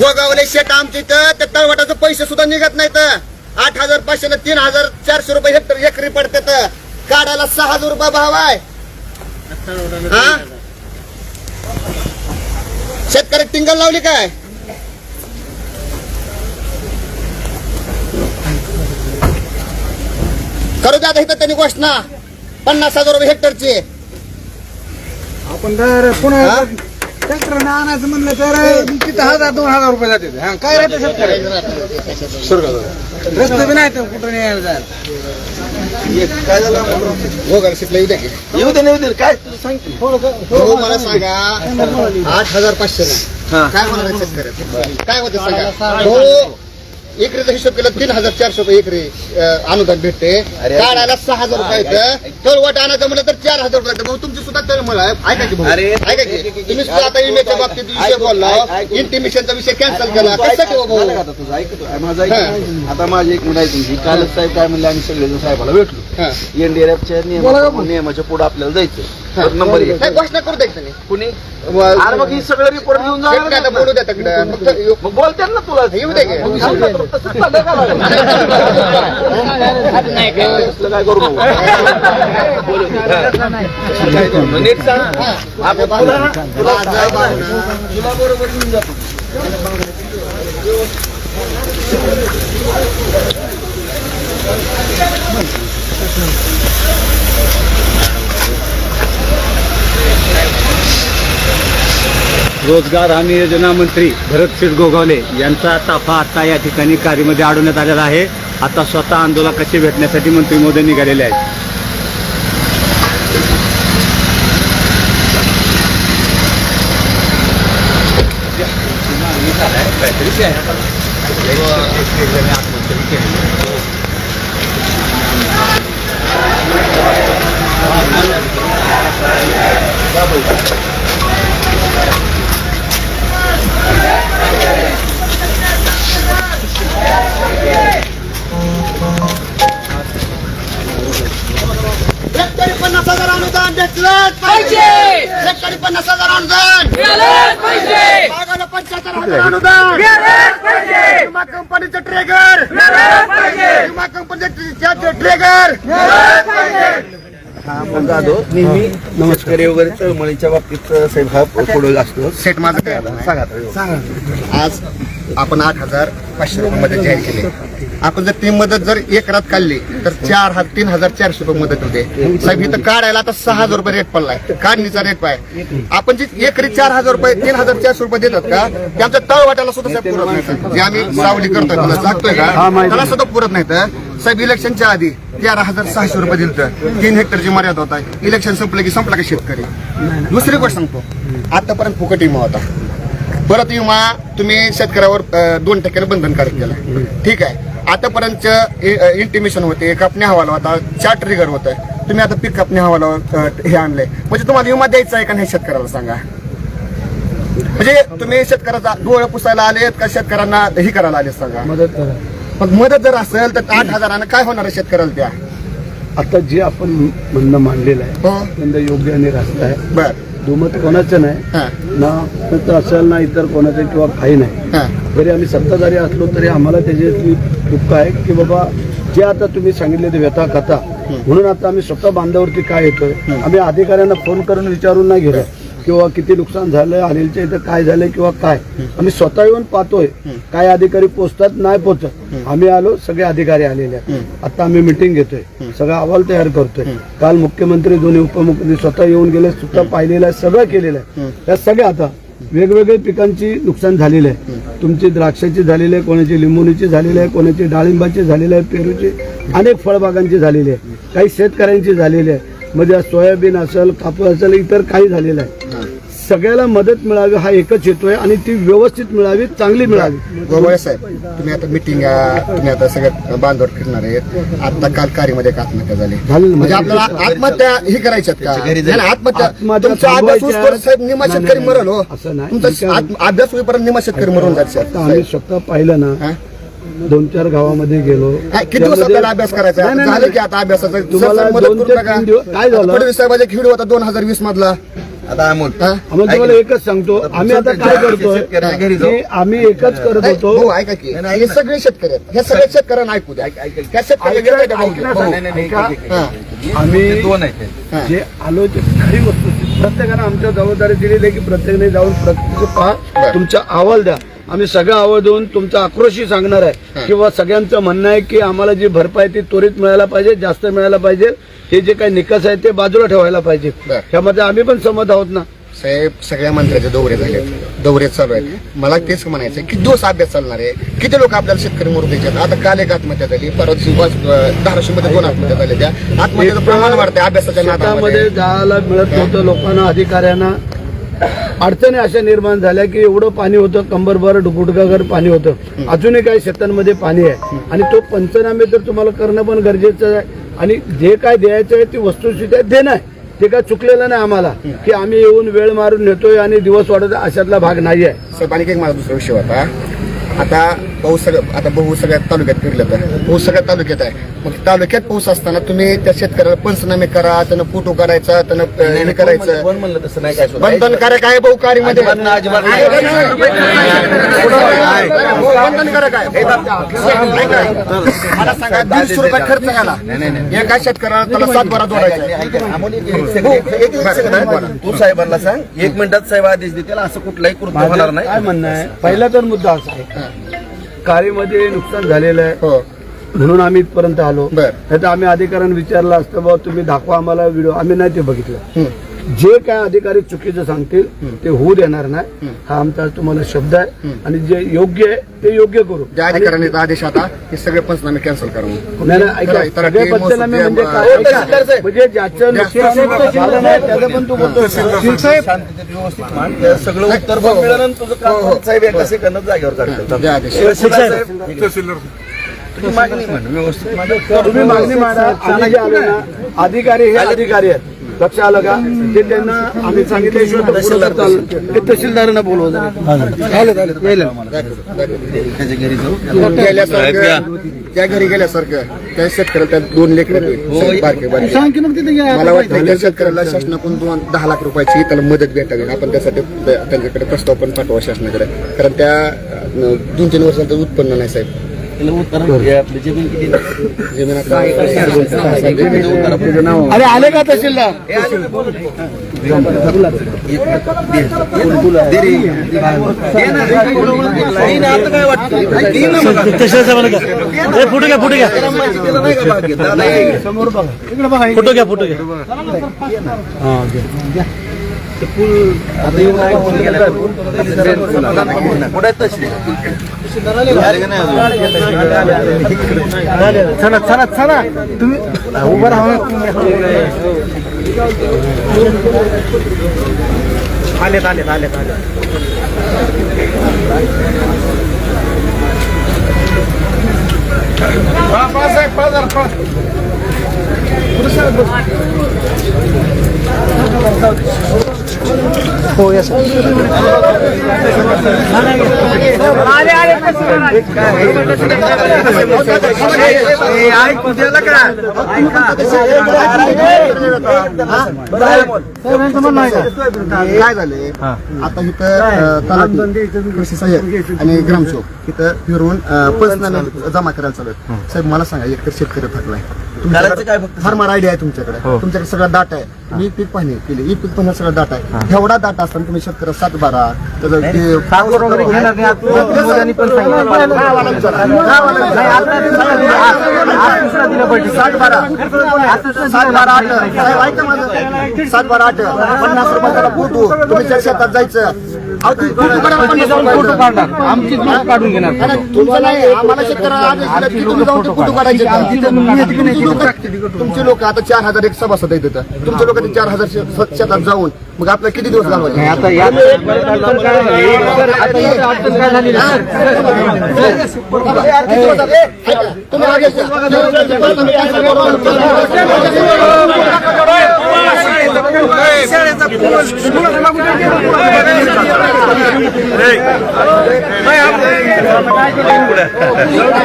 गोगावले शेट आमच्या इथं त्या तळवटाचे पैसे सुद्धा निघत नाहीत. आठ हजार पाचशे तीन हजार चारशे रुपये हेक्टर एकरी पडतात. काढायला सहा हजार रुपये भाव आहे. हा? शेतकरी टिंगल लावली काय? करू द्या इथं त्यांनी घोषणा. पन्नास हजार रुपये हेक्टरची. आपण? पुन्हा ट्रॅक्टर आणायचं म्हणलं तर तिथं हजार दोन हजार रुपये जाते. हा, काय राहते शेतकरी? रस्ते बी नाही तर कुठं न्यायला जायला शिकला येऊ द्या की. येऊ दे येऊ दे काय? तू सांग की. हो मला सांगा आठ हजार पाचशे हा. काय होणार आहे शेतकऱ्याचं काय होते सांगा. हो एकरीचा हिशोब केला तीन हजार चारशे रुपये एकरी अनुदान भेटते. काढायला सहा हजार रुपये येतं तळवट आणायचं म्हणलं तर चार हजार रुपये तुमची सुद्धा तळमळ आहे. ऐका की भाऊ. अरे, ऐका की. तुम्ही सुद्धा आता इमेजच्या बाबतीत विषय बोलला. इंटिमेशनचा विषय कॅन्सल केला. कशासाठी हो झालं का भाऊ? आता तुझं? ऐकतो माझं ऐक आता माझी एक आहे तुमची. कालच साहेब काय म्हणले आम्ही सगळेजण साहेबाला भेटलो. हा. एनडीआरएफच्या नियमाच्या नियमाच्या पुढे आपल्याला जायचं नंबर एक नाही, घोषणा करू द्यायचं नाही कुणी अरे मग ही सगळं रिपोर्ट घेऊन शेतकऱ्याला बोलू जाणार द्या तिकडं फक्त येऊ- मग बोलते ना तुला येऊ दे की. मग सांग ना, तसंच चाललंय का लागलं? तसलं काय करू नको. बोलू दे. मग नीट सांग आपण तुला तुला. तुला बरोबर घेऊन जातो रोजगार हमी योजना मंत्री भरत गोगावले यांचा ताफा आता या ठिकाणी कार्यामध्ये अडवण्यात आलेला आहे. आता स्वतः आंदोलकाशी भेटण्यासाठी मंत्री मोदी निघालेले आहेत. शेतकरी हजार अनुदान बागाला पंच्याहत्तर हजार अनुदान! विमा कंपनीचं ट्रेगर विमा कंपनीचं ट्रेगर हा आपण जाधव नेहमी शेतकरी वगैरे तळमळीच्या बाबतीत साहेब हा पुढे असतो. सेट माझं काय आलं? सांगा आता. आज आपण आठ हजार पाचशे रुपये मदत जाहीर केली. आपण जर ती मदत जर एक रात काढली तर चार हजार तीन हजार चारशे रुपये मदत होते. साहेब इथं काढायला आता सहा हजार रुपये रेट पडलाय. काढणीचा रेट पाय. आपण जी एकरी चार हजार रुपये तीन हजार चारशे रुपये देतात का ते आमच्या तळवाट्याला सुद्धा साहेब पुरत नाही साहेब. जे आम्ही सावली करतोय सांगतोय का त्याला सुद्धा पुरत नाही तर साहेब इलेक्शनच्या आधी तेरा हजार सहाशे रुपये दिलं तीन हेक्टरची मर्यादा होता. इलेक्शन संपलं की संपला का शेतकरी? दुसरी गोष्ट सांगतो. आतापर्यंत फुकट विमा होता. परत विमा तुम्ही शेतकऱ्यावर दोन टक्क्याने बंधनकारक केला. ठीक आहे. आतापर्यंत इंटिमेशन होते. कापणी हवाला होता. चार ट्रिगर होत. तुम्ही आता पीक कापणी हवाला हे आणलंय. म्हणजे तुम्हाला विमा द्यायचा आहे का नाही शेतकऱ्याला सांगा. म्हणजे तुम्ही शेतकऱ्याचा डोळे पुसायला आलेत का? शेतकऱ्यांना हे करायला आले सांगा. मदत करा. मग मदत जर असेल तर आठ हजारानं काय होणार आहे शेतकऱ्याला त्या? आता जे आपण म्हणणं मांडलेलं आहे हो. त्यांना योग्य आणि रास्त आहे. बर. दुमत कोणाचं नाही हा. ना मित्र असेल ना इतर कोणाचं किंवा काही नाही. हा. जरी आम्ही सत्ताधारी असलो तरी आम्हाला त्याच्यातली दुःख आहे की बाबा जे आता तुम्ही सांगितले ते व्यथा कथा. म्हणून आता आम्ही स्वतः बांधावरती काय येतोय? आम्ही अधिकाऱ्यांना फोन करून विचारून नाही गेलो किंवा किती नुकसान झालं अनिलच्या इथं काय झालंय किंवा काय. आम्ही स्वतः येऊन पाहतोय. काय अधिकारी पोचतात नाही पोचत. आम्ही आलो सगळे अधिकारी आलेले आहेत. आता आम्ही मिटिंग घेतोय. सगळा अहवाल तयार करतोय. काल मुख्यमंत्री दोन्ही उपमुख्यमंत्री स्वतः येऊन गेले स्वतः पाहिलेलं आहे सगळं केलेलं आहे. त्या सगळ्या आता वेगवेगळ्या पिकांची नुकसान झालेलं आहे. तुमची द्राक्षाची झालेली आहे कोणाची लिंबोणीची झालेली आहे कोणाची डाळिंबाची झालेली आहे पेरूची अनेक फळबागांची झालेली आहे. काही शेतकऱ्यांची झालेली आहे. म्हणजे सोयाबीन असेल कापूस असेल इतर काही झालेलं आहे. सगळ्याला मदत मिळावी हा एकच हेतू आहे आणि ती व्यवस्थित मिळावी चांगली मिळावी. गोगोळे साहेब तुम्ही आता मिटिंग तुम्ही आता सगळ्यात बांधवर फिरणार आहेत. आता काल कार्यामध्ये एक आत्महत्या झाली. म्हणजे आपल्याला आत्महत्या ही करायच्यात का? नाही, आत्महत्या आत्महत्या तुमचा अभ्यास थांबवायच्या. होईपर्यंत साहेब निमा नाही, शेतकरी नाही, मरल हो. असं नाही. तुमचा. आत्म- अभ्यास होईपर्यंत निमा शेतकरी मरून जात आता आम्ही स्वतः पाहिलं ना हा? दोन चार गावामध्ये गेलो किती दिवस आपल्याला अभ्यास करायचा झालं. की आता अभ्यासाचा तुम्हाला सर, सर, मदत दोन करू ते नका. तीन दिवस- काय झालं? फडणवीस साहेबाचा व्हिडिओ होता दोन हजार वीस मधला आता अमोल हा? तुम्हाला एकच सांगतो आम्ही आता काय करतोय शेतकऱ्याच्या घरी जाऊ. की आम्ही एकच करत नाही, होतो भाऊ ऐका की हे सगळे शेतकरी आहेत ह्या सगळ्या शेतकऱ्यांना ऐकू द्या ह्या शेतकऱ्याला वेगळं द्या भाऊ. ऐकण्यासाठी- भाऊ. नाही, नाही, नाही, ऐका. एक- एक- हा. एक- आम्ही- ते दोन आहेत हा. जे आलो ते खरी वस्तू प्रत्येकानं आमच्या जबाबदारी दिलेली आहे की प्रत्येकाने जाऊन प्रत्येक पहा. तुमचा अहवाल द्या आम्ही सगळा देऊन तुमचा आक्रोशही सांगणार आहे. किंवा सगळ्यांचं म्हणणं आहे की आम्हाला जी भरपाई ती त्वरित मिळायला पाहिजे जास्त मिळायला पाहिजे. हे जे काही निकष आहेत ते बाजूला ठेवायला पाहिजे. बरं. त्यामध्ये आम्ही पण सहमत आहोत ना. साहेब सगळ्या मंत्र्याचे दौरे झाले दौरे चालू आहेत. मला तेच म्हणायचं किती दिवस अभ्यास चालणार आहे? किती लोक आपल्याला शेतकरी मरू द्यायचे आता काल एक आत्महत्या झाली वाज- धाराशिवमध्ये दोन आत्महत्या झाल्या त्या. आत्महत्याचं प्रमाण वाढतंय अभ्यासाच्या शेतामध्ये नादामध्ये जायला मिळत नव्हतं लोकांना अधिकाऱ्यांना. अडचणी अशा निर्माण झाल्या की एवढं पाणी होतं कंबरभर गुडघागर पाणी होतं. अजूनही काही शेतांमध्ये पाणी आहे. आणि तो पंचनामे तर तुम्हाला करणं पण गरजेचं आहे. आणि जे काय द्यायचं आहे ती वस्तुस्थिती देणं आहे. ते काय चुकलेलं नाही आम्हाला. की आम्ही येऊन वेळ मारून नेतोय आणि दिवस वाढत अशातला भाग नाही आहे साहेब एक माझा दुसरा विषय होता. आता पाऊस सगळं आता भाऊ सगळ्या तालुक्यात फिरलं तर. पाऊस सगळ्या तालुक्यात आहे. मग तालुक्यात पाऊस असताना तुम्ही त्या शेतकऱ्याला पंचनामे करा त्यांना फोटो काढायचा त्यांना हे करायचं. कोण म्हणलं तसं नाही काय सुद्धा. बंधनकारक आहे भाऊ मध्ये अजिबात नाही, अजिबात नाही. बंधनकारक आहे मला सांगा दीडशे रुपये खर्च झाला. एका शेतकऱ्याला त्याला सात बारा जोडायचा बोला. तू साहेबांना सांग. एक मिनिटात साहेब आदेश देतील असं कुठलाही कृत्य होणार माझं नाही. काय म्हणणं आहे? पहिला तर मुद्दा असा आहे. कारीमध्ये नुकसान झालेलं आहे. हो. म्हणून आम्ही इथपर्यंत आलो. नाही तर आम्ही अधिकाऱ्यांना विचारलं असतं बाबा तुम्ही दाखवा आम्हाला व्हिडिओ. आम्ही नाही ते बघितलं. जे काय अधिकारी चुकीचं सांगतील ते होऊ देणार नाही. हा आमचा तुम्हाला शब्द आहे. आणि जे योग्य आहे ते योग्य करू. ज्या अधिकाऱ्याने आदेश आता हे सगळे पंचनामे कॅन्सल नाही, नाही, ऐका, करा, करा, सगळे ते पंचनामे म्हणजे काय? म्हणजे ज्याचं नुकसान झालं नाही त्याचं पण तू बोलतो शांततेत व्यवस्थित मान. त्या सगळं उत्तर पण मिळालं आणि तुझं काम पण साहेब एका सेकंदात जागेवर ज्या आदेश. तुम्ही मागणी मांडा आम्ही जे आलो ना अधिकारी हे अधिकारी आहेत. लक्ष आलं का? ते त्यांना आम्ही. ते तहसीलदारांना बोलवा त्याच्या घरी जाऊ. गेल्यासारखं त्या घरी गेल्यासारखं त्या शेतकऱ्याला दोन लेकर बारके मला वाटतं त्या शेतकऱ्याला शासनाकडून दोन दहा लाख रुपयाची त्याला मदत भेटावी. आपण त्यासाठी त्यांच्याकडे प्रस्ताव पण पाठवा शासनाकडे. कारण त्या दोन तीन वर्षांचं उत्पन्न नाही साहेब. हे अरे आले का तहसीलदार? हे. फोटो घ्या फोटो घ्या. फोटो घ्या फोटो घ्या आता येऊन आहेत तशी? चला चला चला. तुम्ही उभं राहा आलेत आलेत आलेत आलेत हो या काय झाले आता इथं तलाठी, कृषी सहाय्यक आणि ग्रामसेवक इथं फिरून अं, पंचनामे जमा करायला चालू आहेत. साहेब मला सांगा एकतर शेतकरी थकलाय. फक्त? फार्मर आयडिया आहे तुमच्याकडे. तुमच्याकडे सगळा डाटा आहे. मी पीक पाहणी केली. ई पीक पाहण्याचा सगळा डाटा आहे. एवढा डाटा असताना तुम्ही शेतकरी सात बारा त्याचं ते साखर वगैरे घेणार नाही आज मोदींनी पण सांगितलं. गावाला विचारा. गावाला विचारा. सात बारा सात बारा आठ साहेब ऐका माझं सात बारा आठ. पन्नास रुपयाला फोटो तुम्ही त्या शेतात जायचं फोटो काढा, आमची नोट काढून घेणार तुमचं नाही आम्हाला शेतकऱ्याला तुम्ही फोटो काढायचे का? तुमची लोक आता चार हजार एक सभासद आहेत तुमच्या लोकांनी चार हजार शे- शेतात जाऊन मग आपल्याला किती दिवस घालवायचे आता या अडचण काय झाली तुम्ही आदेश द्या.